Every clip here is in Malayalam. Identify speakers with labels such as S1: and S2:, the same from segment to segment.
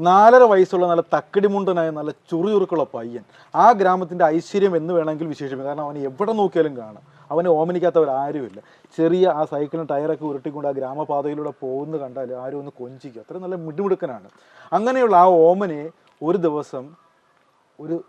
S1: നാലര വയസ്സുള്ള നല്ല തക്കടിമുണ്ടനായ നല്ല ചുറുചുറുക്കുള്ള പയ്യൻ. ആ ഗ്രാമത്തിന്റെ ഐശ്വര്യം എന്ന് വേണമെങ്കിൽ വിശേഷിപ്പിക്കും. കാരണം അവനെ എവിടെ നോക്കിയാലും കാണാം. അവനെ ഓമനിക്കാത്തവരാരുമില്ല ചെറിയ ആ സൈക്കിളിന് ടയറൊക്കെ ഉരുട്ടിക്കൊണ്ട് ആ ഗ്രാമപാതയിലൂടെ പോകുന്നത് കണ്ടാൽ ആരും ഒന്ന് കൊഞ്ചിക്കും. അത്ര നല്ല മിടുമിടുക്കനാണ്. അങ്ങനെയുള്ള ആ ഓമനെ ഒരു ദിവസം ഒരു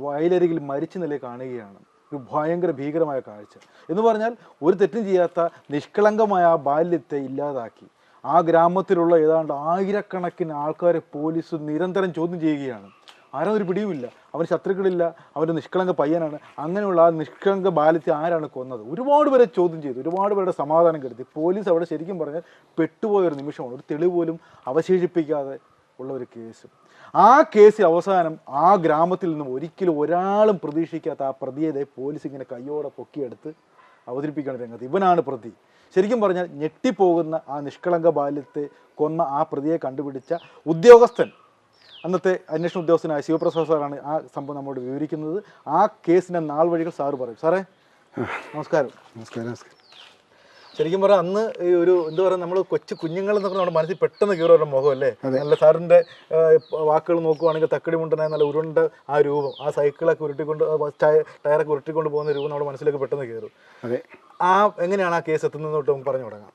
S1: വയലരികിൽ മരിച്ച നില കാണുകയാണ്. ഒരു ഭയങ്കര ഭീകരമായ കാഴ്ച. എന്ന് പറഞ്ഞാൽ ഒരു തെറ്റും ചെയ്യാത്ത നിഷ്കളങ്കമായ ആ ബാല്യത്തെ ഇല്ലാതാക്കി. ആ ഗ്രാമത്തിലുള്ള ഏതാണ്ട് ആയിരക്കണക്കിന് ആൾക്കാരെ പോലീസ് നിരന്തരം ചോദ്യം ചെയ്യുകയാണ്. ആരും ഒരു പിടിയുമില്ല. അവന് ശത്രുക്കളില്ല. അവന്റെ നിഷ്കളങ്ക പയ്യനാണ്. അങ്ങനെയുള്ള ആ നിഷ്കളങ്ക ബാലത്തെ ആരാണ് കൊന്നത്? ഒരുപാട് പേരെ ചോദ്യം ചെയ്തു. ഒരുപാട് പേരുടെ സമാധാനം കരുതി. പോലീസ് അവിടെ ശരിക്കും പറഞ്ഞാൽ പെട്ടുപോയ ഒരു നിമിഷമാണ്. ഒരു തെളിവ് പോലും അവശേഷിപ്പിക്കാതെ ഉള്ള ഒരു കേസ്. ആ കേസ് അവസാനം ആ ഗ്രാമത്തിൽ നിന്നും ഒരിക്കലും ഒരാളും പ്രതീക്ഷിക്കാത്ത ആ പ്രതിയെ പോലീസ് ഇങ്ങനെ കയ്യോടെ പൊക്കിയെടുത്ത് അവതരിപ്പിക്കുകയാണ് രംഗത്ത്. ഇവനാണ് പ്രതി. ശരിക്കും പറഞ്ഞാൽ ഞെട്ടിപ്പോകുന്ന ആ നിഷ്കളങ്ക ബാല്യത്തെ കൊന്ന ആ പ്രതിയെ കണ്ടുപിടിച്ച ഉദ്യോഗസ്ഥൻ അന്നത്തെ അന്വേഷണ ഉദ്യോഗസ്ഥനായ ശിവപ്രസാദ് സാറാണ് ആ സംഭവം നമ്മോട് വിവരിക്കുന്നത്. ആ കേസിന്റെ നാൾ വഴികൾ സാറ് പറയും. സാറേ നമസ്കാരം.
S2: നമസ്കാരം നമസ്കാരം.
S1: ശരിക്കും പറഞ്ഞാൽ അന്ന് ഈ ഒരു എന്താ പറയുക നമ്മൾ കൊച്ചു കുഞ്ഞുങ്ങൾ എന്നൊക്കെ നമ്മുടെ മനസ്സിൽ പെട്ടെന്ന് കീറുന്ന മുഖം അല്ലേ നല്ല സാറിന്റെ വാക്കുകൾ നോക്കുവാണെങ്കിൽ തക്കടി മുണ്ടനായ നല്ല ഉരുണ്ട ആ രൂപം ആ സൈക്കിളൊക്കെ ഉരുട്ടിക്കൊണ്ട് ടയറൊക്കെ ഉരുട്ടിക്കൊണ്ട് പോകുന്ന രൂപം നമ്മുടെ മനസ്സിലേക്ക് പെട്ടെന്ന് കയറും.
S2: അതെ.
S1: ആ എങ്ങനെയാണ് ആ കേസ് എത്തുന്നതോട്ട് നമുക്ക് പറഞ്ഞു തുടങ്ങാം.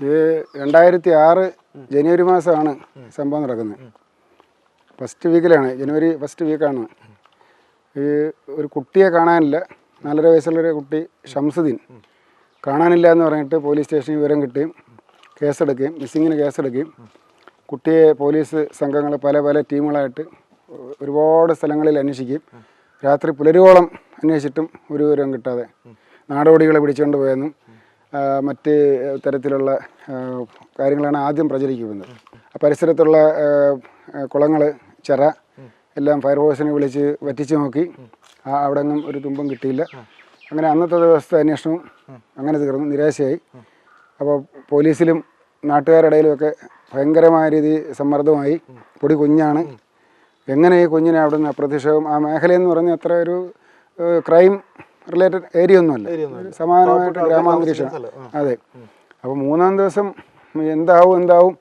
S2: ഇത് രണ്ടായിരത്തി ആറ് ജനുവരി മാസമാണ് സംഭവം നടക്കുന്നത്. ഫസ്റ്റ് വീക്കിലാണ് ജനുവരി ഫസ്റ്റ് വീക്കാണ് ഈ ഒരു കുട്ടിയെ കാണാനില്ല. നാലര വയസ്സുള്ളൊരു കുട്ടി ഷംസുദ്ദീൻ. കാണാനില്ല എന്ന് പറഞ്ഞിട്ട് പോലീസ് സ്റ്റേഷനിൽ വിവരം കിട്ടുകയും കേസെടുക്കുകയും മിസ്സിങ്ങിന് കേസെടുക്കുകയും. കുട്ടിയെ പോലീസ് സംഘങ്ങൾ പല പല ടീമുകളായിട്ട് ഒരുപാട് സ്ഥലങ്ങളിൽ അന്വേഷിക്കുകയും രാത്രി പുലരുവോളം അന്വേഷിച്ചിട്ടും ഒരു വിവരം കിട്ടാതെ. നാടോടികളെ പിടിച്ചുകൊണ്ട് പോയെന്നും മറ്റ് തരത്തിലുള്ള കാര്യങ്ങളാണ് ആദ്യം പ്രചരിക്കുന്നത് പരിസരത്തുള്ള കുളങ്ങൾ ചിറ എല്ലാം ഫയർഫോഴ്സിനെ വിളിച്ച് വറ്റിച്ച് നോക്കി. അവിടെ ഒന്നും ഒരു തുമ്പം കിട്ടിയില്ല. അങ്ങനെ അന്നത്തെ ദിവസത്തെ അന്വേഷണവും അങ്ങനെ തീർന്നു നിരാശയായി. അപ്പോൾ പോലീസിലും നാട്ടുകാരുടെ ഇടയിലുമൊക്കെ ഭയങ്കരമായ രീതി സമ്മർദ്ദമായി. പൊടി കുഞ്ഞാണ്. എങ്ങനെ ഈ കുഞ്ഞിനെ അവിടെ നിന്ന് അപ്രത്യക്ഷവും? ആ മേഖലയെന്ന് പറഞ്ഞാൽ അത്ര ഒരു ക്രൈം റിലേറ്റഡ് ഏരിയ ഒന്നുമല്ല സമാനമായിട്ട് ഗ്രാമാന്തരീക്ഷം. അതെ. അപ്പോൾ മൂന്നാം ദിവസം എന്താവും എന്താവും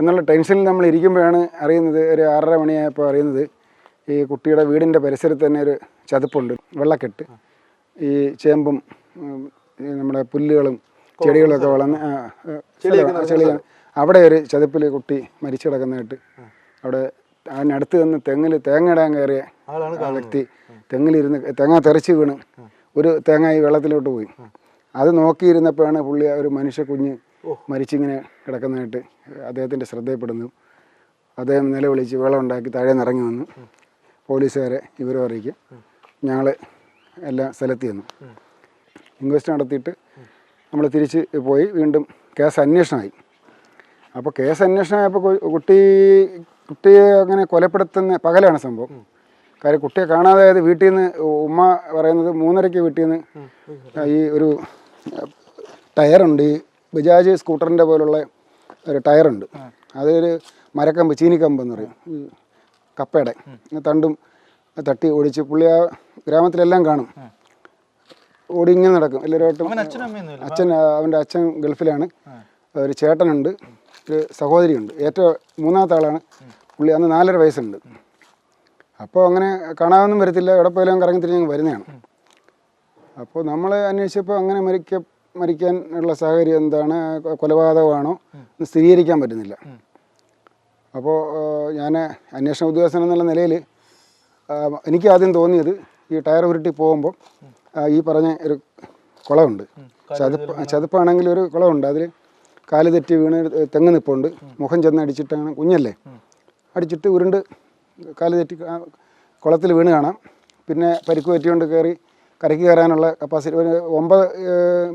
S2: എന്നുള്ള ടെൻഷനിൽ നമ്മൾ ഇരിക്കുമ്പോഴാണ് അറിയുന്നത്. ഒരു ആറര മണിയായപ്പോൾ അറിയുന്നത് ഈ കുട്ടിയുടെ വീടിന്റെ പരിസരത്ത് തന്നെ ഒരു ചതുപ്പുണ്ട് വെള്ളക്കെട്ട്. ഈ ചേമ്പും നമ്മുടെ പുല്ലുകളും ചെടികളൊക്കെ വളർന്ന് ചെളികൾ അവിടെ ഒരു ചതുപ്പിൽ കുട്ടി മരിച്ചു കിടക്കുന്നതായിട്ട് അവിടെ അതിനടുത്ത് നിന്ന് തെങ്ങിൽ തേങ്ങ ഇടാൻ കയറിയ വ്യക്തി. തെങ്ങിലിരുന്ന് തേങ്ങ തെറിച്ച് വീണ്. ഒരു തേങ്ങായി ഈ വെള്ളത്തിലോട്ട് പോയി. അത് നോക്കിയിരുന്നപ്പോഴാണ് പുള്ളി ഒരു മനുഷ്യ കുഞ്ഞ് മരിച്ചിങ്ങനെ കിടക്കുന്നതായിട്ട് അദ്ദേഹത്തിന്റെ ശ്രദ്ധയപ്പെടുന്നു അദ്ദേഹം നിലവിളിച്ച് വെള്ളം ഉണ്ടാക്കി താഴെ നിറങ്ങി വന്നു. പോലീസുകാരെ വിവരം അറിയിക്കും. ഞങ്ങൾ എല്ലാം സ്ഥലത്ത് ചെന്നു. ഇൻക്വസ്റ്റ് നടത്തിയിട്ട് നമ്മൾ തിരിച്ച് പോയി. വീണ്ടും കേസ് അന്വേഷണമായി. അപ്പോൾ കേസ് അന്വേഷണമായപ്പോൾ കുട്ടി കുട്ടിയെ അങ്ങനെ കൊലപ്പെടുത്തുന്ന പകലാണ് സംഭവം. കാര്യം കുട്ടിയെ കാണാതായത് വീട്ടിൽ നിന്ന് ഉമ്മ പറയുന്നത് മൂന്നരയ്ക്ക് വീട്ടിൽ നിന്ന് ഈ ഒരു ടയറുണ്ട്. ഈ ബജാജ് സ്കൂട്ടറിന്റെ പോലുള്ള ഒരു ടയറുണ്ട്. അതൊരു മരക്കമ്പ് ചീനിക്കമ്പ് എന്ന് പറയും. ഈ കപ്പയുടെ. തണ്ടും തട്ടി ഓടിച്ച് പുള്ളി ആ ഗ്രാമത്തിലെല്ലാം കാണും. ഓടി ഇങ്ങനെ നടക്കും.
S1: അമ്മയൊന്നുമില്ല
S2: അച്ഛൻ അവന്റെ അച്ഛൻ ഗൾഫിലാണ്. ഒരു ചേട്ടനുണ്ട്. ഒരു സഹോദരിയുണ്ട്. ഏറ്റവും മൂന്നാമത്തെ ആളാണ്. പുള്ളി അന്ന് നാലര വയസ്സുണ്ട്. അപ്പോൾ അങ്ങനെ കാണാതൊന്നും വരത്തില്ല. എവിടെ പോയാലും കറങ്ങി തിരിഞ്ഞ് വരുന്നതാണ്. അപ്പോൾ നമ്മൾ അന്വേഷിച്ചപ്പോൾ അങ്ങനെ മരിക്ക മരിക്കാൻ ഉള്ള സാഹചര്യം എന്താണ്? കൊലപാതകമാണോ? എന്ന് സ്ഥിരീകരിക്കാൻ പറ്റുന്നില്ല. അപ്പോൾ ഞാൻ അന്വേഷണ ഉദ്യോഗസ്ഥൻ എന്നുള്ള നിലയിൽ എനിക്ക് ആദ്യം തോന്നിയത് ഈ ടയർ ഉരുട്ടി പോകുമ്പോൾ ഈ പറഞ്ഞ ഒരു കുളമുണ്ട്. ചതുപ്പ് ചതുപ്പാണെങ്കിൽ ഒരു കുളമുണ്ട്. അതിൽ കാൽ തെറ്റി വീണ് തെങ്ങ് നിപ്പുണ്ട്. മുഖം ചെന്ന് അടിച്ചിട്ടാണ് കുഞ്ഞല്ലേ? അടിച്ചിട്ട് ഉരുണ്ട് കാൽ തെറ്റി കുളത്തിൽ വീണ് കാണാം. പിന്നെ പരിക്ക് പറ്റിയോണ്ട് കയറി കരയ്ക്ക് കയറാനുള്ള കപ്പാസിറ്റി ഒരു ഒമ്പത്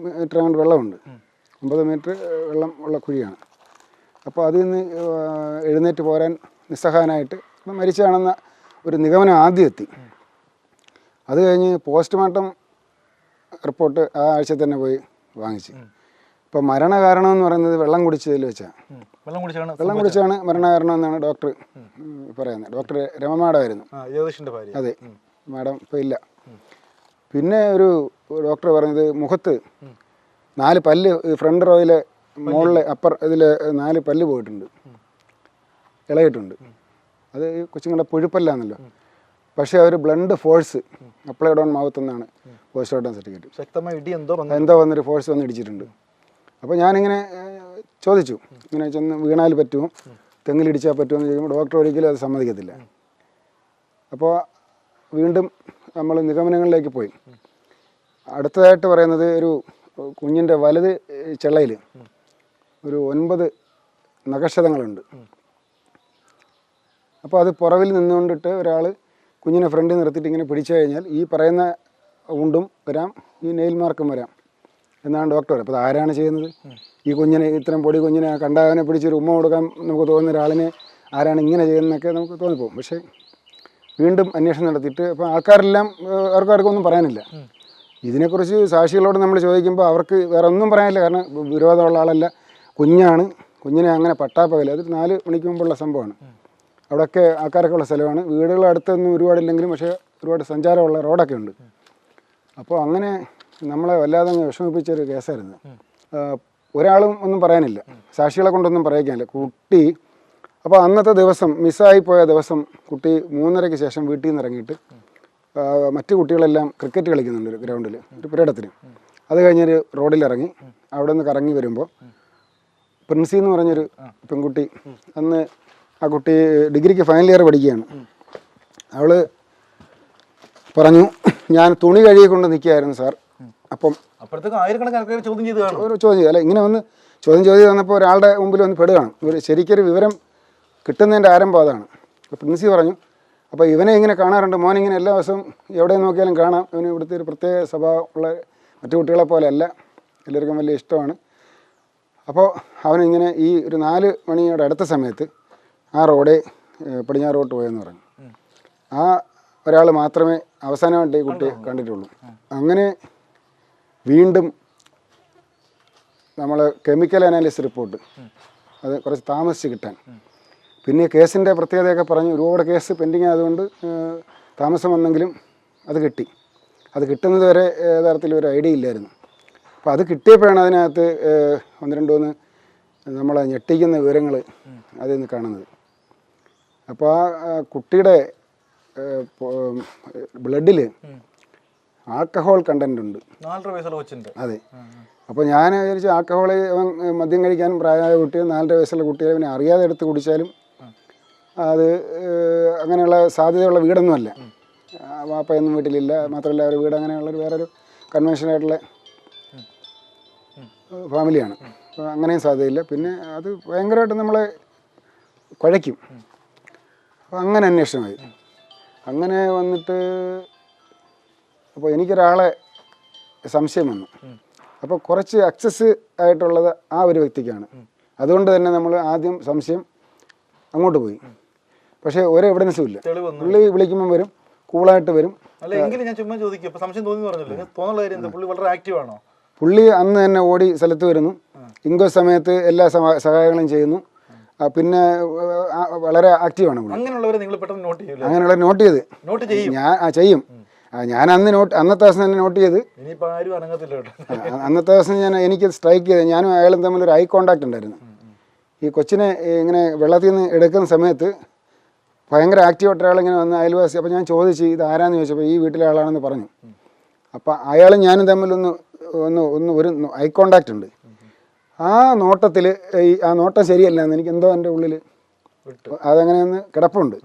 S2: മീറ്റർ കൊണ്ട് വെള്ളമുണ്ട്. ഒമ്പത് മീറ്റർ വെള്ളം ഉള്ള കുഴിയാണ്. അപ്പോൾ അതിൽ നിന്ന് എഴുന്നേറ്റ് പോരാൻ നിസ്സഹായനായിട്ട് ഇപ്പം മരിച്ചതാണെന്ന ഒരു നിഗമനം ആദ്യം എത്തി. അത് കഴിഞ്ഞ് പോസ്റ്റ്മോർട്ടം റിപ്പോർട്ട് ആ ആഴ്ച തന്നെ പോയി വാങ്ങിച്ചു. ഇപ്പോൾ മരണകാരണം എന്ന് പറയുന്നത് വെള്ളം കുടിച്ചതിൽ വെച്ചാണ്
S1: വെള്ളം കുടിച്ചാണ്
S2: വെള്ളം കുടിച്ചാണ് മരണകാരണം എന്നാണ് ഡോക്ടർ പറയുന്നത്. ഡോക്ടർ രമമാഡമായിരുന്നു അതെ. മാഡം ഇപ്പോൾ ഇല്ല. പിന്നെ ഒരു ഡോക്ടർ പറഞ്ഞത് മുഖത്ത് നാല് പല്ല് ഫ്രണ്ട് റോയിലെ മുകളിലെ അപ്പർ ഇതിൽ നാല് പല്ല് പോയിട്ടുണ്ട്. ഇളയിട്ടുണ്ട് അത് കൊച്ചുങ്ങളുടെ പുഴുപ്പല്ലാന്നല്ലോ. പക്ഷേ ഒരു blunt force applied on mouth എന്നാണ് പോസ്റ്റ്മോർട്ടം സർട്ടിഫിക്കറ്റ്.
S1: ശക്തമായ ഇടി എന്തോ
S2: എന്തോ വന്നൊരു ഫോഴ്സ് വന്ന് ഇടിച്ചിട്ടുണ്ട്. അപ്പോൾ ഞാനിങ്ങനെ ചോദിച്ചു. ഇങ്ങനെ ചെന്ന് വീണാൽ പറ്റുമോ തെങ്ങിലിടിച്ചാൽ പറ്റുമോ എന്ന് ചോദിക്കുമ്പോൾ ഡോക്ടർ ഒരിക്കലും അത് സമ്മതിക്കത്തില്ല. അപ്പോൾ വീണ്ടും നമ്മൾ നിഗമനങ്ങളിലേക്ക് പോയി. അടുത്തതായിട്ട് പറയുന്നത് ഒരു കുഞ്ഞിന്റെ വലത് ചെള്ളയിൽ ഒരു ഒൻപത് നഖക്ഷതങ്ങളുണ്ട് അപ്പോൾ അത് പുറവിൽ നിന്നുകൊണ്ടിട്ട് ഒരാൾ കുഞ്ഞിനെ ഫ്രണ്ടിൽ നിർത്തിയിട്ട് ഇങ്ങനെ പിടിച്ചു കഴിഞ്ഞാൽ ഈ പറയുന്ന ഉണ്ടും വരാം ഈ നെയിൽ മാർക്കും വരാം. എന്നാണ് ഡോക്ടർ അപ്പോൾ ആരാണ് ചെയ്യുന്നത്? ഈ കുഞ്ഞിനെ ഇത്രയും പൊടി കുഞ്ഞിനെ കണ്ടവനെ പിടിച്ചൊരു ഉമ്മ കൊടുക്കാൻ നമുക്ക് തോന്നുന്ന ഒരാളിനെ ആരാണ് ഇങ്ങനെ ചെയ്യുന്നതൊക്കെ നമുക്ക് തോന്നിപ്പോകും. പക്ഷേ വീണ്ടും അന്വേഷണം നടത്തിയിട്ട് അപ്പോൾ ആൾക്കാരെല്ലാം ആർക്കും ഒന്നും പറയാനില്ല. ഇതിനെക്കുറിച്ച് സാക്ഷികളോട് നമ്മൾ ചോദിക്കുമ്പോൾ അവർക്ക് വേറെ ഒന്നും പറയാനില്ല. കാരണം വിരോധമുള്ള ആളല്ല. കുഞ്ഞാണ്. കുഞ്ഞിനെ അങ്ങനെ പട്ടാപ്പകൽ അത് നാല് മണിക്ക് മുമ്പുള്ള സംഭവമാണ്. അവിടെയൊക്കെ ആൾക്കാരൊക്കെ ഉള്ള സ്ഥലമാണ്. വീടുകൾ അടുത്തൊന്നും ഒരുപാടില്ലെങ്കിലും പക്ഷേ ഒരുപാട് സഞ്ചാരമുള്ള റോഡൊക്കെ ഉണ്ട്. അപ്പോൾ അങ്ങനെ നമ്മളെ വല്ലാതെ വിഷമിപ്പിച്ച ഒരു കേസായിരുന്നു. ഒരാളും ഒന്നും പറയാനില്ല. സാക്ഷികളെ കൊണ്ടൊന്നും പറയിക്കാനില്ല കുട്ടി അപ്പോൾ അന്നത്തെ ദിവസം മിസ്സായി പോയ ദിവസം കുട്ടി മൂന്നരയ്ക്ക് ശേഷം വീട്ടിൽ നിന്ന് ഇറങ്ങിയിട്ട് മറ്റു കുട്ടികളെല്ലാം ക്രിക്കറ്റ് കളിക്കുന്നുണ്ട് ഒരു ഗ്രൗണ്ടിൽ ഒരു പുരയിടത്തിന്. അത് കഴിഞ്ഞൊരു റോഡിലിറങ്ങി അവിടെ നിന്ന് കറങ്ങി വരുമ്പോൾ പ്രിൻസി എന്ന് പറഞ്ഞൊരു പെൺകുട്ടി അന്ന് ആ കുട്ടി ഡിഗ്രിക്ക് ഫൈനൽ ഇയർ പഠിക്കുകയാണ്. അവൾ പറഞ്ഞു ഞാൻ തുണി കഴുകിക്കൊണ്ട് നിൽക്കുകയായിരുന്നു സാർ. അപ്പം
S1: അപ്പോഴത്തേക്ക് ആയിരക്കണക്കിന് ആൾക്കാർ ചോദ്യം ചെയ്ത് കാണും.
S2: ഒരു ചോദ്യം അല്ല ഇങ്ങനെ വന്ന് ചോദ്യം ചോദ്യം വന്നപ്പോൾ ഒരാളുടെ മുമ്പിൽ വന്ന് പെടുകയാണ്. ഒരു ശരിക്കൊരു വിവരം കിട്ടുന്നതിന്റെ ആരംഭം അതാണ്. പ്രിൻസി പറഞ്ഞു അപ്പോൾ ഇവനെ ഇങ്ങനെ കാണാറുണ്ട്. മോൻ ഇങ്ങനെ എല്ലാ ദിവസവും എവിടെ നോക്കിയാലും കാണാം. ഇവന് ഇവിടുത്തെ ഒരു പ്രത്യേക സ്വഭാവം ഉള്ള മറ്റു കുട്ടികളെ പോലെ അല്ല എല്ലാവർക്കും വലിയ ഇഷ്ടമാണ്. അപ്പോൾ അവനിങ്ങനെ ഈ ഒരു നാല് മണിയുടെ അടുത്ത സമയത്ത് ആ റോഡേ പടിഞ്ഞാറോട്ട് പോയെന്ന് പറഞ്ഞു. ആ ഒരാൾ മാത്രമേ അവസാനമായിട്ട് ഈ കുട്ടിയെ കണ്ടിട്ടുള്ളൂ. അങ്ങനെ വീണ്ടും നമ്മൾ കെമിക്കൽ അനാലിസിസ് റിപ്പോർട്ട് അത് കുറച്ച് താമസിച്ച് കിട്ടാൻ. പിന്നെ കേസിന്റെ പ്രത്യേകതയൊക്കെ പറഞ്ഞു ഒരുപാട് കേസ് പെൻഡിങ് ആയതുകൊണ്ട് താമസം വന്നെങ്കിലും അത് കിട്ടി. അത് കിട്ടുന്നത് വരെ യഥാർത്ഥത്തിൽ ഒരു ഐഡിയ ഇല്ലായിരുന്നു. അപ്പോൾ അത് കിട്ടിയപ്പോഴാണ് അതിനകത്ത് ഒന്ന് രണ്ടുമൂന്ന് നമ്മളെ ഞെട്ടിക്കുന്ന വിവരങ്ങൾ അതിൽ നിന്ന് കാണുന്നത്. അപ്പോൾ ആ കുട്ടിയുടെ ബ്ലഡിൽ ആൽക്കഹോൾ കണ്ടന്റ് ഉണ്ട്.
S1: നാലര വയസ്സുള്ള കൊച്ചിന്റെ
S2: അതെ. അപ്പോൾ ഞാൻ വിചാരിച്ചു ആൽക്കഹോൾ അവൻ മദ്യം കഴിക്കാൻ പ്രായമായ കുട്ടികൾ നാലര വയസ്സുള്ള കുട്ടിയെ പിന്നെ അറിയാതെ എടുത്ത് കുടിച്ചാലും അത് അങ്ങനെയുള്ള സാധ്യതയുള്ള വീടൊന്നുമല്ല. അല്ല വാപ്പയൊന്നും വീട്ടിലില്ല. മാത്രമല്ല ഒരു വീട് അങ്ങനെയുള്ളൊരു വേറൊരു കൺവെൻഷനായിട്ടുള്ള ഫാമിലിയാണ് അപ്പോൾ അങ്ങനെയും സാധ്യതയില്ല. പിന്നെ അത് ഭയങ്കരമായിട്ട് നമ്മളെ കുഴയ്ക്കും. അപ്പോൾ അങ്ങനെ അന്വേഷണമായി. അങ്ങനെ വന്നിട്ട് അപ്പോൾ എനിക്കൊരാളെ സംശയം വന്നു. അപ്പോൾ കുറച്ച് അക്സസ് ആയിട്ടുള്ളത് ആ ഒരു വ്യക്തിക്കാണ്. അതുകൊണ്ട് തന്നെ നമ്മൾ ആദ്യം സംശയം അങ്ങോട്ട് പോയി. പക്ഷേ ഒരു എവിഡൻസും ഇല്ല. പുള്ളി വിളിക്കുമ്പോൾ വരും കൂളായിട്ട് വരും.
S1: അല്ല എങ്കിലും ഞാൻ ചുമ്മാ ചോദിക്കും. ഇപ്പൊ സംശയം തോന്നി പറഞ്ഞല്ലോ. തോന്നുന്ന കാര്യം എന്താ? പുള്ളി വളരെ ആക്റ്റീവ് ആണോ?
S2: പുള്ളി അന്ന് തന്നെ ഓടി സ്ഥലത്ത് വരുന്നു. ഇൻക്വസ്റ്റ് സമയത്ത് എല്ലാ സഹായങ്ങളും ചെയ്യുന്നു. പിന്നെ വളരെ ആക്റ്റീവാണ്
S1: അങ്ങനെയുള്ളവരെ നിങ്ങൾ പെട്ടെന്ന് നോട്ട്
S2: നോട്ട് ചെയ്ത്.
S1: നോട്ട് ചെയ്യും.
S2: ഞാൻ ചെയ്യും. ഞാൻ അന്ന് നോട്ട് അന്നത്തെ ദിവസം തന്നെ നോട്ട് ചെയ്ത്. അന്നത്തെ ദിവസം ഞാൻ എനിക്ക് സ്ട്രൈക്ക് ചെയ്ത് ഞാനും അയാളും തമ്മിൽ ഒരു ഐ കോണ്ടാക്ട് ഉണ്ടായിരുന്നു. ഈ കൊച്ചിനെ ഇങ്ങനെ വെള്ളത്തിൽ നിന്ന് എടുക്കുന്ന സമയത്ത് ഭയങ്കര ആക്റ്റീവായിട്ട് ഒരാൾ ഇങ്ങനെ വന്ന് അയൽവാസി അപ്പോൾ ഞാൻ ചോദിച്ചു ഇത് ആരാന്ന് ചോദിച്ചപ്പോൾ ഈ വീട്ടിലെ ആളാണെന്ന് പറഞ്ഞു. അപ്പോൾ അയാളും ഞാനും തമ്മിലൊന്ന് ഒന്ന് ഒന്ന് ഒരു ഐ കോണ്ടാക്ട് ഉണ്ട്. ആ നോട്ടത്തിൽ ഈ ആ നോട്ടം ശരിയല്ല എന്ന് എനിക്ക് എന്തോ എന്റെ ഉള്ളിൽ അതങ്ങനെ ഒന്ന് കിടപ്പുണ്ട്.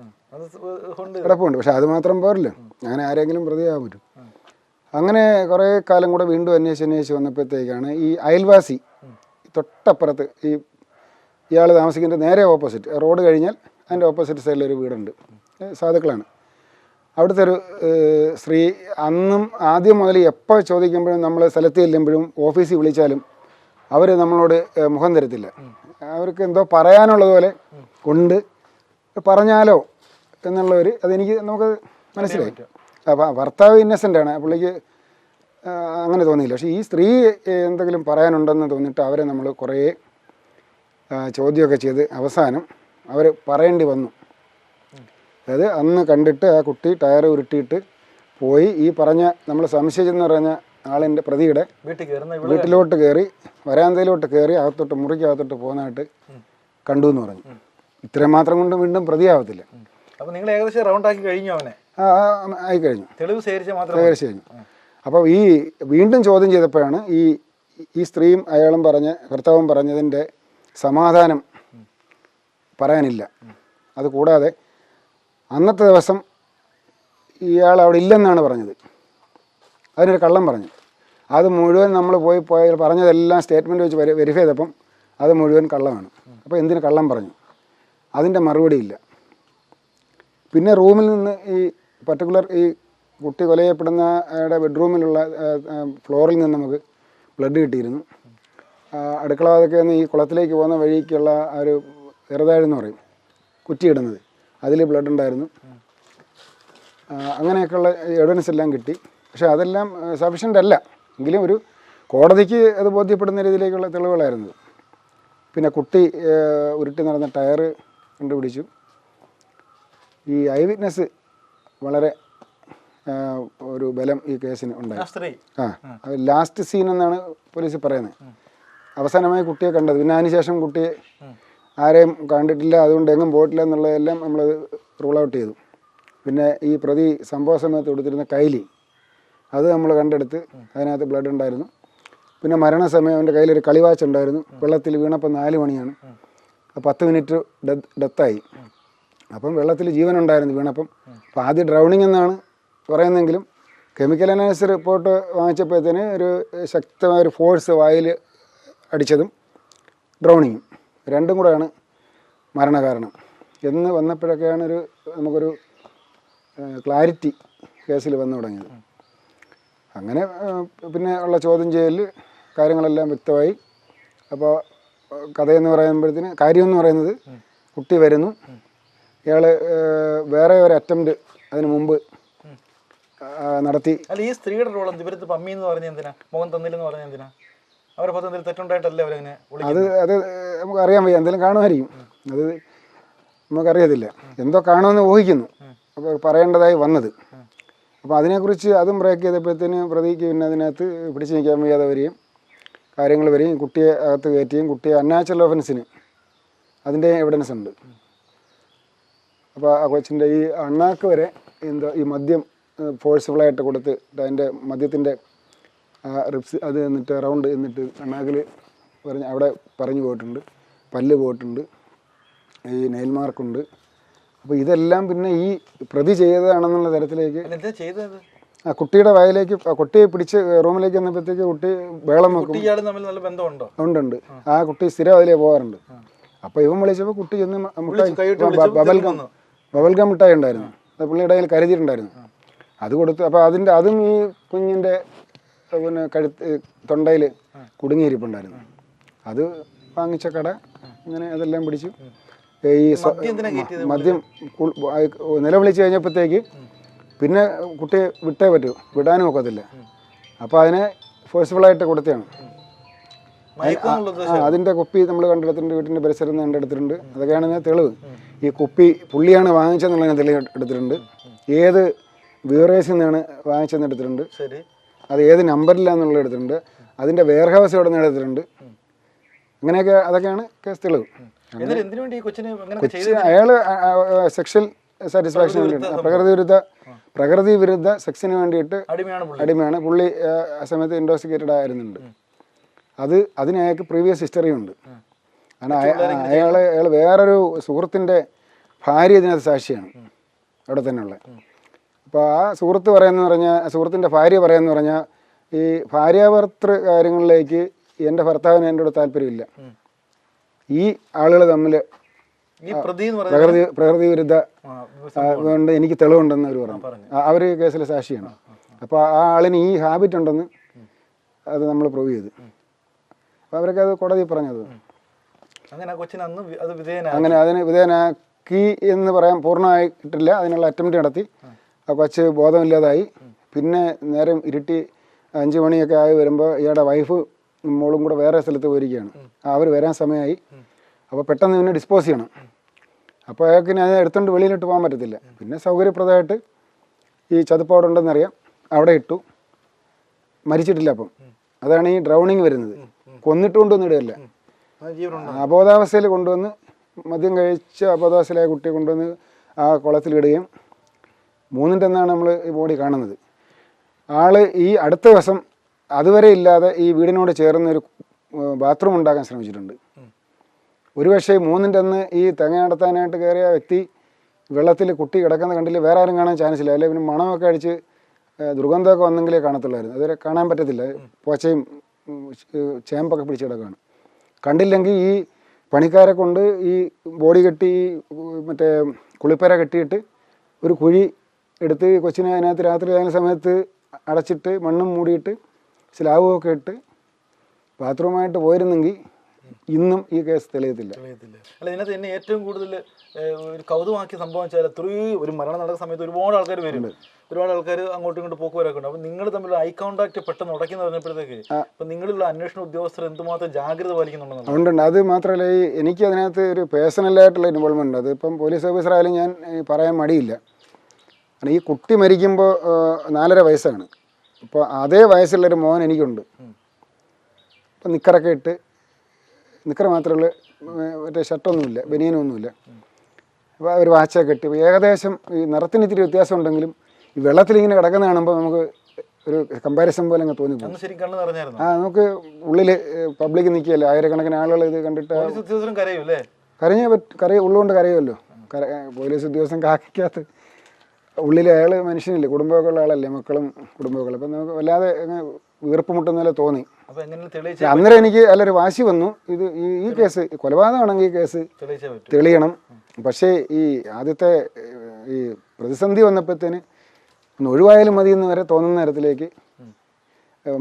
S2: കിടപ്പുണ്ട്. പക്ഷെ അത് മാത്രം പോരല്ലോ. അങ്ങനെ ആരെങ്കിലും പ്രതിയാകാൻ പറ്റും അങ്ങനെ കുറേ കാലം കൂടെ വീണ്ടും അന്വേഷിച്ച് അന്വേഷിച്ച് വന്നപ്പോഴത്തേക്കാണ് ഈ അയൽവാസി തൊട്ടപ്പുറത്ത് ഈ ഇയാൾ താമസിക്കുന്ന നേരെ ഓപ്പോസിറ്റ്. റോഡ് കഴിഞ്ഞാൽ അതിന്റെ ഓപ്പോസിറ്റ് സൈഡിൽ ഒരു വീടുണ്ട്. സാധുക്കളാണ്. അവിടുത്തെ ഒരു സ്ത്രീ അന്നും ആദ്യം മുതൽ എപ്പോൾ ചോദിക്കുമ്പോഴും നമ്മൾ സ്ഥലത്ത് ചെല്ലുമ്പോഴും ഓഫീസിൽ വിളിച്ചാലും അവർ നമ്മളോട് മുഖം തരത്തില്ല. അവർക്ക് എന്തോ പറയാനുള്ളതുപോലെ കൊണ്ട് പറഞ്ഞാലോ എന്നുള്ളവർ അതെനിക്ക് നമുക്ക് മനസ്സിലായി? അപ്പം ഭർത്താവ് ഇന്നസെന്റ് ആണ്. പുള്ളിക്ക് അങ്ങനെ തോന്നിയില്ല. പക്ഷേ ഈ സ്ത്രീ എന്തെങ്കിലും പറയാനുണ്ടെന്ന് തോന്നിയിട്ട് അവരെ നമ്മൾ കുറേ ചോദ്യമൊക്കെ ചെയ്ത് അവസാനം അവർ പറയേണ്ടി വന്നു. അതായത് അന്ന് കണ്ടിട്ട് ആ കുട്ടി ടയർ ഉരുട്ടിയിട്ട് പോയി. ഈ പറഞ്ഞ നമ്മൾ സംശയിച്ചെന്ന് പറഞ്ഞ ആളിന്റെ പ്രതിയുടെ വീട്ടിലോട്ട് കയറി വരാന്തയിലോട്ട് കയറി അകത്തോട്ട് മുറിക്കകത്തോട്ട് പോകുന്നതായിട്ട് കണ്ടു എന്ന് പറഞ്ഞു. ഇത്രയും മാത്രം കൊണ്ട് വീണ്ടും പ്രതിയാവത്തില്ല.
S1: അപ്പോൾ നിങ്ങൾ ഏകദേശം റൗണ്ട് ആക്കി കഴിഞ്ഞു അവനെ?
S2: ആയിക്കഴിഞ്ഞു.
S1: തെളിവ് ശേഖരിച്ച മാത്രം
S2: ശേഖരിച്ചു കഴിഞ്ഞു. അപ്പോൾ ഈ വീണ്ടും ചോദ്യം ചെയ്തപ്പോഴാണ് ഈ ഈ സ്ത്രീയും അയാളും പറഞ്ഞ ഭർത്താവും പറഞ്ഞതിന്റെ സമാധാനം പറയാനില്ല. അതുകൂടാതെ അന്നത്തെ ദിവസം ഇയാൾ അവിടെ ഇല്ലെന്നാണ് പറഞ്ഞത്. അതിനൊരു കള്ളം പറഞ്ഞു. അത് മുഴുവൻ നമ്മൾ പോയി പോയ പറഞ്ഞതെല്ലാം സ്റ്റേറ്റ്മെന്റ് വെച്ച് വെരി വെരിഫൈ ചെയ്തപ്പം അത് മുഴുവൻ കള്ളമാണ്. അപ്പോൾ എന്തിന് കള്ളം പറഞ്ഞു? അതിന്റെ മറുപടി ഇല്ല. പിന്നെ റൂമിൽ നിന്ന് ഈ പർട്ടിക്കുലർ ഈ കുട്ടി കൊല ചെയ്യപ്പെടുന്ന അയാളുടെ ബെഡ്റൂമിലുള്ള ഫ്ലോറിൽ നിന്ന് നമുക്ക് ബ്ലഡ് കിട്ടിയിരുന്നു. അടുക്കളവാതൊക്കെ ഒന്ന് ഈ കുളത്തിലേക്ക് പോകുന്ന വഴിക്കുള്ള ആ ഒരു ചെറുതാഴെന്ന് പറയും കുറ്റിയിടുന്നത് അതിൽ ബ്ലഡ് ഉണ്ടായിരുന്നു. അങ്ങനെയൊക്കെയുള്ള എവിഡൻസ് എല്ലാം കിട്ടി. പക്ഷേ അതെല്ലാം സഫീഷ്യന്റ് അല്ല. എങ്കിലും ഒരു കോടതിക്ക് അത് ബോധ്യപ്പെടുന്ന രീതിയിലേക്കുള്ള തെളിവുകളായിരുന്നു. പിന്നെ കുട്ടി ഉരുട്ടി നടന്ന ടയർ കണ്ടുപിടിച്ചു. ഈ ഐ വിറ്റ്നസ് വളരെ ഒരു ബലം ഈ കേസിന് ഉണ്ടായി.
S1: ആ
S2: അത് ലാസ്റ്റ് സീൻ എന്നാണ് പോലീസ് പറയുന്നത്. അവസാനമായി കുട്ടിയെ കണ്ടത്. പിന്നെ അതിനുശേഷം കുട്ടിയെ ആരെയും കണ്ടിട്ടില്ല അതുകൊണ്ട് എങ്ങും പോയിട്ടില്ല എന്നുള്ളതെല്ലാം നമ്മളത് റൂൾ ഔട്ട് ചെയ്തു. പിന്നെ ഈ പ്രതി സംഭവ സമയത്ത് കൊടുത്തിരുന്ന കൈലി അത് നമ്മൾ കണ്ടെടുത്ത് അതിനകത്ത് ബ്ലഡ് ഉണ്ടായിരുന്നു. പിന്നെ മരണസമയം അവന്റെ കയ്യിലൊരു കളിവാച്ച് ഉണ്ടായിരുന്നു വെള്ളത്തിൽ വീണപ്പോൾ നാല് മണിയാണ്. അപ്പോൾ പത്ത് മിനിറ്റ് ഡെത്ത് ഡെത്തായി അപ്പം വെള്ളത്തിൽ ജീവൻ ഉണ്ടായിരുന്നു വീണപ്പം. അപ്പോൾ ആദ്യം ഡ്രൗണിങ് എന്നാണ് പറയുന്നെങ്കിലും കെമിക്കൽ അനാലിസിസ് റിപ്പോർട്ട് വാങ്ങിച്ചപ്പോഴത്തേന് ഒരു ശക്തമായ ഒരു ഫോഴ്സ് വായിൽ അടിച്ചതും ഡ്രൗണിങ്ങും രണ്ടും കൂടെയാണ് മരണകാരണം. എന്ന് വന്നപ്പോഴൊക്കെയാണ് ഒരു നമുക്കൊരു ക്ലാരിറ്റി കേസിൽ വന്നു തുടങ്ങിയത്. അങ്ങനെ പിന്നെ ഉള്ള ചോദ്യം ചെയ്യലിൽ കാര്യങ്ങളെല്ലാം വ്യക്തമായി. അപ്പോൾ കഥയെന്ന് പറയുമ്പോഴത്തേന് കാര്യമെന്ന് പറയുന്നത് കുട്ടി വരുന്നു. ഇയാൾ വേറെ ഒരു അറ്റംപ്റ്റ് അതിന് മുമ്പ് നടത്തി.
S1: അല്ല ഈ സ്ത്രീയുടെ റോൾ ഇവരത്ത് പമ്മി എന്ന് പറഞ്ഞ എന്തിനാ? മുഖം തന്നില്ലെന്ന് പറഞ്ഞ എന്തിനാ? അവരെ എന്തെങ്കിലും തെറ്റുണ്ടായിട്ടല്ലേ അവരങ്ങനെ
S2: അത് അത് നമുക്ക് അറിയാൻ വയ്യ. എന്തെങ്കിലും കാണുമായിരിക്കും. അത് നമുക്കറിയത്തില്ല. എന്തോ കാണുമെന്ന് ഊഹിക്കുന്നു. അപ്പോൾ പറയേണ്ടതായി വന്നത്. അപ്പോൾ അതിനെക്കുറിച്ച് അതും ബ്രേക്ക് ചെയ്തപ്പോഴത്തേന് പ്രതിക്ക് പിന്നെ അതിനകത്ത് പിടിച്ചു നിൽക്കാൻ വയ്യാതെ വരികയും കാര്യങ്ങൾ വരികയും കുട്ടിയെ അകത്ത് കയറ്റുകയും കുട്ടിയെ അൺനാച്ചുറൽ ഓഫൻസിന് അതിന്റെ എവിഡൻസ് ഉണ്ട്. അപ്പോൾ ആ കൊച്ചിന്റെ ഈ അണ്ണാക്ക് വരെ എന്തോ ഈ മദ്യം ഫോഴ്സ്ഫുള്ളായിട്ട് കൊടുത്ത് അതിന്റെ മദ്യത്തിന്റെ റിപ്സ് അത് എന്നിട്ട് റൗണ്ട് എന്നിട്ട് അണ്ണാക്കിൽ പറഞ്ഞ് അവിടെ പറഞ്ഞു പോയിട്ടുണ്ട്. പല്ല് പോയിട്ടുണ്ട്. ഈ നെയിൽ മാർക്കുണ്ട് അപ്പോൾ ഇതെല്ലാം പിന്നെ ഈ പ്രതി ചെയ്തതാണെന്നുള്ള തരത്തിലേക്ക് ആ കുട്ടിയുടെ വയലേക്ക് കുട്ടിയെ പിടിച്ച് റൂമിലേക്ക് വന്നപ്പോഴത്തേക്ക് കുട്ടി വേളം വെക്കും. ഉണ്ട് ഉണ്ട് ആ കുട്ടി സ്ഥിരം അതിലേ പോകാറുണ്ട് അപ്പോൾ ഇവൻ വിളിച്ചപ്പോൾ കുട്ടി ചെന്ന് ബബൽ മുട്ടായി
S1: കൈയിട്ട്
S2: ബ-
S1: വിളിച്ചു,
S2: ബബൽ
S1: തിരിഞ്ഞ്
S2: ഗം
S1: വന്നു.
S2: ബബൽ ഗം മിഠായി ഉണ്ടായിരുന്നു. അത് പുള്ളിയുടെ കയ്യിൽ കരുതിയിട്ടുണ്ടായിരുന്നു. അത് കൊടുത്തു അപ്പോൾ അതിന്റെ അതും ഈ കുഞ്ഞിന്റെ പിന്നെ കഴുത്ത് തൊണ്ടയിൽ കുടുങ്ങിയിരിപ്പുണ്ടായിരുന്നു. അത് വാങ്ങിച്ച കട. ഇങ്ങനെ അതെല്ലാം പിടിച്ചു. ഈ
S1: മദ്യം
S2: നിലവിളിച്ച് കഴിഞ്ഞപ്പോഴത്തേക്ക് പിന്നെ കുട്ടിയെ വിട്ടേ പറ്റൂ. വിടാനും ഒക്കത്തില്ല. അപ്പോൾ അതിനെ ഫോഴ്സ്ഫുള്ളായിട്ട് കൊടുത്തതാണ്. അതിന്റെ കൊപ്പി നമ്മൾ കണ്ടെടുത്തിട്ടുണ്ട് വീട്ടിന്റെ പരിസരം കണ്ടെടുത്തിട്ടുണ്ട്. അതൊക്കെയാണ് ഞാൻ തെളിവ്. ഈ കൊപ്പി പുള്ളിയാണ് വാങ്ങിച്ചെന്നുള്ളതിന് തെളിവ് എടുത്തിട്ടുണ്ട്. ഏത് ബീവറേജിൽ നിന്നാണ് വാങ്ങിച്ചെന്ന് എടുത്തിട്ടുണ്ട്. അത് ഏത് നമ്പറിലാന്നുള്ളത് എടുത്തിട്ടുണ്ട്. അതിന്റെ വെയർ ഹൗസ് എവിടെ നിന്ന് എടുത്തിട്ടുണ്ട്. അങ്ങനെയൊക്കെ അതൊക്കെയാണ് കേസ് തെളിവ്. കൊച്ചി അയാൾ സെക്ഷൽ സാറ്റിസ്ഫാക്ഷൻ വേണ്ടിയിട്ട്. പ്രകൃതി വിരുദ്ധ പ്രകൃതി വിരുദ്ധ സെക്സിന് വേണ്ടിയിട്ട്
S1: അടിമയാണ് പുള്ളി.
S2: ആ സമയത്ത് ഇൻഡോസിക്കേറ്റഡ് ആയിരുന്നുണ്ട്. അത് അതിന് അയാൾക്ക് പ്രീവിയസ് ഹിസ്റ്ററി ഉണ്ട്. കാരണം അയാൾ അയാൾ വേറൊരു സുഹൃത്തിന്റെ ഭാര്യ ഇതിനകത്ത് സാക്ഷിയാണ്. അവിടെ തന്നെയുള്ള അപ്പോൾ ആ സുഹൃത്ത് പറയുന്ന പറഞ്ഞാൽ സുഹൃത്തിന്റെ ഭാര്യ പറയുന്ന പറഞ്ഞാൽ ഈ ഭാര്യാഭർത്തൃ കാര്യങ്ങളിലേക്ക് എന്റെ ഭർത്താവിന് എന്റെ കൂടെ താല്പര്യമില്ല. ഈ ആളുകൾ തമ്മിൽ പ്രകൃതി പ്രകൃതി വിരുദ്ധ
S1: ആ,
S2: ആ, കൊണ്ട് എനിക്ക് തെളിവുണ്ടെന്ന് അവർ പറഞ്ഞു. അവർ കേസിലെ സാക്ഷിയാണ്. അപ്പോൾ ആ ആളിന് ഈ ഹാബിറ്റ് ഉണ്ടെന്ന് അത് നമ്മൾ പ്രൂവ് ചെയ്ത്. അപ്പോൾ അവരൊക്കെ അത് കോടതി പറഞ്ഞത്.
S1: അങ്ങനെ ആ കൊച്ചിന് അന്ന് അത്
S2: അങ്ങനെ അതിന് വിധേയനാക്കി എന്ന് പറയാൻ പൂർണമായിട്ടില്ല. അതിനുള്ള അറ്റംപ്റ്റ് നടത്തി. ആ. കൊച്ച് ബോധമില്ലാതായി. പിന്നെ നേരം ഇരുട്ടി അഞ്ച് മണിയൊക്കെ ആയി വരുമ്പോൾ ഇയാളുടെ വൈഫ് മോളും കൂടെ വേറെ സ്ഥലത്ത് പോയിരിക്കുകയാണ്. അവർ വരാൻ സമയമായി അപ്പോൾ പെട്ടെന്ന് പിന്നെ ഡിസ്പോസ് ചെയ്യണം. അപ്പോൾ അയാൾക്ക് ഞാൻ എടുത്തുകൊണ്ട് വെളിയിലിട്ട് പോകാൻ പറ്റത്തില്ല. പിന്നെ സൗകര്യപ്രദമായിട്ട് ഈ ചതുപ്പ് അവിടെ ഉണ്ടെന്നറിയാം അവിടെ ഇട്ടു. മരിച്ചിട്ടില്ല അപ്പം. അതാണ് ഈ ഡ്രൗണിങ് വരുന്നത്. കൊന്നിട്ട് കൊണ്ടുവന്ന് ഇടുകയല്ല അബോധാവസ്ഥയിൽ കൊണ്ടുവന്ന് മദ്യം കഴിച്ച അബോധാവസ്ഥയിലായ കുട്ടിയെ കൊണ്ടുവന്ന് ആ കുളത്തിലിടുകയും മൂന്നിന്റെ അന്നാണ് നമ്മൾ ഈ ബോഡി കാണുന്നത്. ആൾ ഈ അടുത്ത ദിവസം അതുവരെ ഇല്ലാതെ ഈ വീടിനോട് ചേർന്ന് ഒരു ബാത്റൂം ഉണ്ടാക്കാൻ ശ്രമിച്ചിട്ടുണ്ട്. ഒരു പക്ഷേ മൂന്നിന്റെ അന്ന് ഈ തെങ്ങ നടത്താനായിട്ട് കയറിയ വ്യക്തി വെള്ളത്തിൽ കുട്ടി കിടക്കുന്ന കണ്ടില്ല? വേറെ ആരും കാണാൻ ചാൻസ് ഇല്ല. അല്ലെങ്കിൽ പിന്നെ മണമൊക്കെ അടിച്ച് ദുർഗന്ധമൊക്കെ വന്നെങ്കിലേ കാണത്തുള്ളായിരുന്നു. അതുവരെ കാണാൻ പറ്റത്തില്ല. പോച്ചയും ചേമ്പൊക്കെ പിടിച്ച് കിടക്കുകയാണ്. കണ്ടില്ലെങ്കിൽ ഈ പണിക്കാരെ കൊണ്ട് ഈ ബോഡി കെട്ടി മറ്റേ കുളിപ്പര കെട്ടിയിട്ട് ഒരു കുഴി എടുത്ത് കൊച്ചിനെ അതിനകത്ത് രാത്രി ആകുന്ന സമയത്ത് അടച്ചിട്ട് മണ്ണും മൂടിയിട്ട് സ്ലാബുമൊക്കെ ഇട്ട് ബാത്റൂമായിട്ട് പോയിരുന്നെങ്കിൽ ഇന്നും ഈ കേസ് തെളിയത്തില്ല.
S1: അല്ല ഇതിനകത്ത് എന്നെ ഏറ്റവും കൂടുതൽ ഒരു കൗതുകമാക്കിയ സംഭവം വെച്ചാൽ അത്രയും ഒരു മരണം നടക്കുന്ന സമയത്ത് ഒരുപാട് ആൾക്കാർ വരും. ഒരുപാട് ആൾക്കാർ അങ്ങോട്ടും ഇങ്ങോട്ടും പോക്ക് വരൊക്കെ ഉണ്ട്. അപ്പൊ നിങ്ങൾ തമ്മിൽ ഐ കോണ്ടാക്ട് പെട്ടെന്ന് ഉടക്കിന്ന് പറഞ്ഞപ്പോഴത്തേക്ക് അപ്പൊ നിങ്ങളുള്ള അന്വേഷണ ഉദ്യോഗസ്ഥർ എന്തുമാത്രം ജാഗ്രത പാലിക്കുന്നുണ്ടെന്ന്
S2: ഉണ്ടുണ്ട് അത് മാത്രമല്ല ഈ എനിക്ക് അതിനകത്ത് ഒരു പേഴ്സണലായിട്ടുള്ള ഇൻവോൾവ്മെന്റ് ഉണ്ട്. അതിപ്പം പോലീസ് ഓഫീസർ ആയാലും ഞാൻ പറയാൻ മടിയില്ല. കാരണം ഈ കുട്ടി മരിക്കുമ്പോൾ നാലര വയസ്സാണ്. അപ്പോൾ അതേ വയസ്സുള്ളൊരു മോൻ എനിക്കുണ്ട്. അപ്പം നിക്കറൊക്കെ ഇട്ട് നിക്കറ മാത്രമേ മറ്റേ ഷർട്ടൊന്നുമില്ല ബനിയനൊന്നുമില്ല. അപ്പോൾ ഒരു വാച്ചൊക്കെ കെട്ടി. ഏകദേശം ഈ നിറത്തിന് ഇത്തിരി വ്യത്യാസം ഉണ്ടെങ്കിലും ഈ വെള്ളത്തിൽ ഇങ്ങനെ കിടക്കുന്ന കാണുമ്പോൾ നമുക്ക് ഒരു കമ്പാരിസൺ പോലെ അങ്ങ്
S1: തോന്നി
S2: ആ നമുക്ക് ഉള്ളിൽ പബ്ലിക് നിൽക്കുകയല്ലേ ആയിരക്കണക്കിന് ആളുകൾ ഇത് കണ്ടിട്ട് കരഞ്ഞ കരയും കരയ ഉള്ളുകൊണ്ട് കരയുമല്ലോ കര പോലീസ് ഉദ്യോഗസ്ഥൻ കാക്കിക്കകത്ത് ഉള്ളിൽ അയാൾ മനുഷ്യനില്ലേ? കുടുംബമൊക്കെ ഉള്ള ആളല്ലേ? മക്കളും കുടുംബമൊക്കെ അപ്പം നമുക്ക് വല്ലാതെ വീർപ്പ് മുട്ടുന്ന പോലെ തോന്നി. അന്നേരം എനിക്ക് അല്ലൊരു വാശി വന്നു. ഇത് ഈ കേസ് കൊലപാതകമാണെങ്കിൽ ഈ കേസ് തെളിയണം. പക്ഷേ ഈ ആദ്യത്തെ ഈ പ്രതിസന്ധി വന്നപ്പോഴത്തേന് ഒന്ന് ഒഴിവായാലും മതി എന്ന് വരെ തോന്നുന്ന നേരത്തിലേക്ക്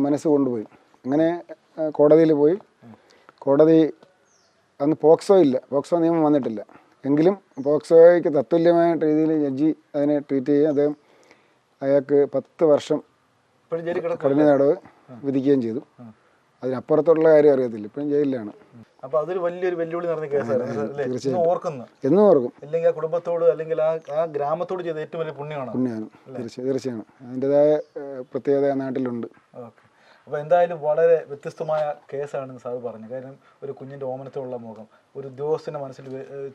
S2: മനസ്സ് കൊണ്ടുപോയി. അങ്ങനെ കോടതിയിൽ പോയി. കോടതി അന്ന് പോക്സോ ഇല്ല. പോക്സോ നിയമം വന്നിട്ടില്ല. എങ്കിലും പോക്സോയ്ക്ക് തത്തുല്യമായ രീതിയിൽ ജഡ്ജി അതിനെ ട്രീറ്റ് ചെയ്യുകയും അദ്ദേഹം അയാൾക്ക് പത്ത് വർഷം കഠിന തടവ് വിധിക്കുകയും ചെയ്തു. അതിനപ്പുറത്തുള്ള കാര്യം അറിയത്തില്ല. ഇപ്പോഴും ജയിലിലാണ്.
S1: അപ്പൊ അതൊരു വലിയൊരു വെല്ലുവിളി നിറഞ്ഞ കേസായിരുന്നു ഓർക്കുന്നു.
S2: എന്നും ഓർക്കും.
S1: അല്ലെങ്കിൽ ആ കുടുംബത്തോട് അല്ലെങ്കിൽ ആ ആ ഗ്രാമത്തോട് ചെയ്ത ഏറ്റവും വലിയ പുണ്യമാണ്.
S2: പുണ്യമാണ് തീർച്ചയാണ് അതിന്റെതായ പ്രത്യേകത ആ നാട്ടിലുണ്ട്.
S1: ഓക്കെ. അപ്പോൾ എന്തായാലും വളരെ വ്യത്യസ്തമായ കേസാണെന്ന് സാർ പറഞ്ഞു. കാരണം ഒരു കുഞ്ഞിന്റെ ഓമനത്തോടുള്ള മുഖം ഒരു ഉദ്യോഗസ്ഥന്റെ മനസ്സിൽ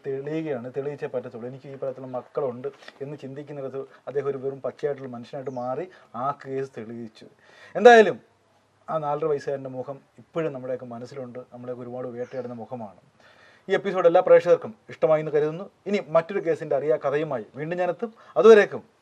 S1: തെളിയുകയാണ്. തെളിയിച്ചേ പറ്റത്തുള്ളൂ. എനിക്ക് ഈ പ്രായത്തിലുള്ള മക്കളുണ്ട് എന്ന് ചിന്തിക്കുന്നിടത്ത് അദ്ദേഹം ഒരു വെറും പച്ചയായിട്ടുള്ള മനുഷ്യനായിട്ട് മാറി ആ കേസ് തെളിയിച്ചു. എന്തായാലും ആ നാലര വയസ്സുകാരന്റെ മുഖം ഇപ്പോഴും നമ്മുടെയൊക്കെ മനസ്സിലുണ്ട്. നമ്മളെയൊക്കെ ഒരുപാട് വേട്ടയാടുന്ന മുഖമാണ്. ഈ എപ്പിസോഡ് എല്ലാ പ്രേക്ഷകർക്കും ഇഷ്ടമായി എന്ന് കരുതുന്നു. ഇനി മറ്റൊരു കേസിന്റെ അറിയാ കഥയുമായി വീണ്ടും ഞാനെത്തും. അതുവരേക്കും